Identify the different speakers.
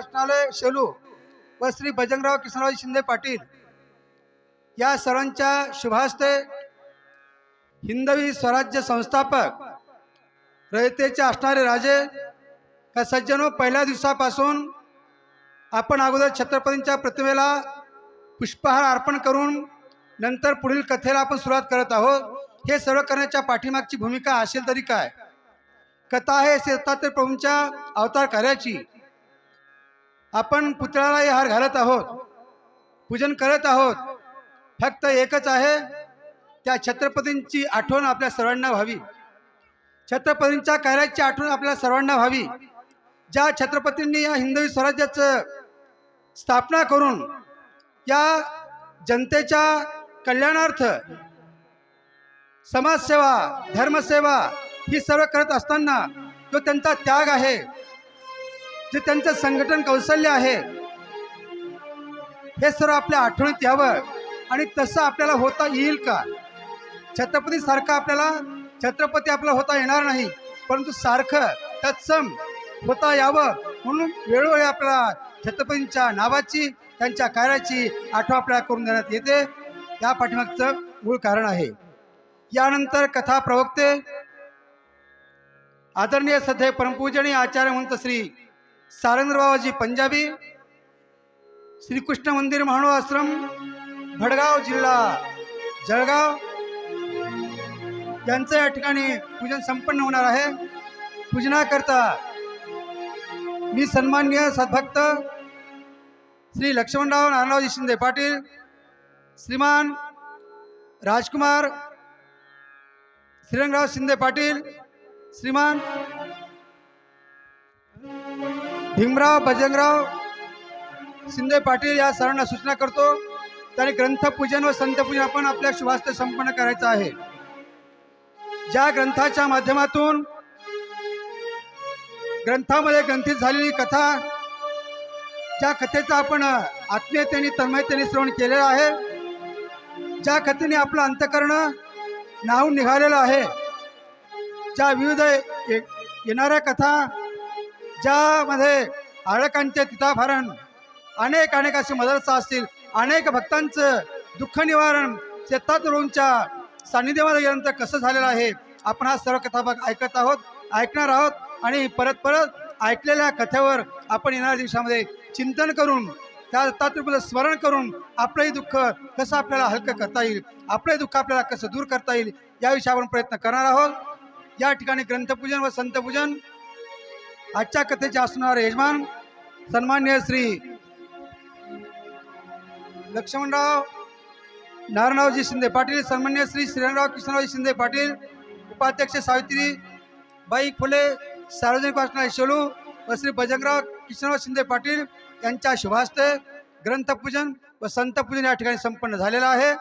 Speaker 1: वाचनालय शेलू व श्री बजरंगराव किसनराव शिंदे पाटील या सर्वांच्या शुभास्ते हिंदवी स्वराज्य संस्थापक रयतेचे असणारे राजे का सज्जनो पहिल्या दिवसापासून आपण अगोदर छत्रपतींच्या प्रतिमेला पुष्पहार अर्पण करून नंतर पुढील कथेला आपण सुरुवात करत आहोत. हे सर्व करण्याच्या पाठीमागची भूमिका असेल तरी काय? कथा आहे दत्तात्रय प्रभूंच्या अवतार कार्याची. आपण पुतळ्याला हार घालत आहोत. पूजन करत आहोत. फक्त एकच आहे त्या छत्रपतींची आठवण आपल्या सर्वांना व्हावी. छत्रपतींच्या कार्याची आठवण आपल्या सर्वांना व्हावी. ज्या छत्रपतींनी या हिंदवी स्वराज्याचं स्थापना करून या जनतेच्या कल्याणार्थ समाजसेवा धर्मसेवा ही सर्व करत असताना जो त्यांचा त्याग आहे. जे त्यांचं संघटन कौशल्य आहे हे सर्व आपल्या आठवणीत यावं. आणि तसं आपल्याला होता येईल का? छत्रपतीसारखं आपल्याला छत्रपती आपला होता येणार नाही परंतु सारखं तत्सम होता यावं. म्हणून वेळोवेळी आपल्याला छत्रपतींच्या नावाची त्यांच्या कार्याची आठवण आपल्याला करून देण्यात येते. या पाठीमागचं मूळ कारण आहे. यानंतर कथा प्रवक्ते आदरणीय सध्या परमपूजनीय आचार्य म्हणत श्री सारेंद्रबाबाजी पंजाबी श्रीकृष्ण मंदिर महाणू आश्रम भडगाव जिल्हा जळगाव. यांचं या ठिकाणी पूजन संपन्न होणार आहे. पूजनाकरता मी सन्माननीय सद्भक्त श्री लक्ष्मणराव नारायणरावजी शिंदे पाटील श्रीमान राजकुमार श्रीरंगराव शिंदे पाटील श्रीमान भीमराव बजरंगराव शिंदे पाटील या सरांना सूचना करतो. त्याने ग्रंथपूजन व संतपूजन आपण आपल्या शुभास्ते संपन्न करायचं आहे. ज्या ग्रंथाच्या माध्यमातून ग्रंथामध्ये ग्रंथित झालेली कथा ज्या कथेचा आपण आत्मीयतेने तन्मयतेने श्रवण केलेलं आहे. ज्या कथेने आपलं अंतकरण नाहून निघालेलं आहे. ज्या विविध ये- येणाऱ्या कथा ज्यामध्ये आळकांचे तिथाभरण. अनेक अनेक असे मदरसा असतील. अनेक भक्तांचं दुःख निवारण शेतातुरूंच्या सान्निध्यामध्ये गेल्यानंतर कसं झालेलं आहे आपण हा सर्व कथाभाग ऐकत आहोत ऐकणार आहोत आणि परत परत ऐकलेल्या कथेवर आपण येणाऱ्या दिवसामध्ये चिंतन करून त्या दत्तात्रयाचं स्मरण करून आपलंही दुःख कसं आपल्याला हलकं करता येईल आपलंही दुःख आपल्याला कसं दूर करता येईल याविषयी आपण प्रयत्न करणार आहोत. या ठिकाणी ग्रंथपूजन व संतपूजन आजच्या कथेचे असणार यजमान सन्मान्य श्री लक्ष्मणराव नारायणरावजी शिंदे पाटील सन्मान्य श्री श्रीरामराव कृष्णरावजी शिंदे पाटील उपाध्यक्ष सावित्री बाई फुले सार्वजनिक वाचनालय शेलू व श्री बजंगराव कृष्णराव शिंदे पाटील यांच्या शुभास्ते ग्रंथपूजन व संतपूजन या ठिकाणी संपन्न झालेलं आहे.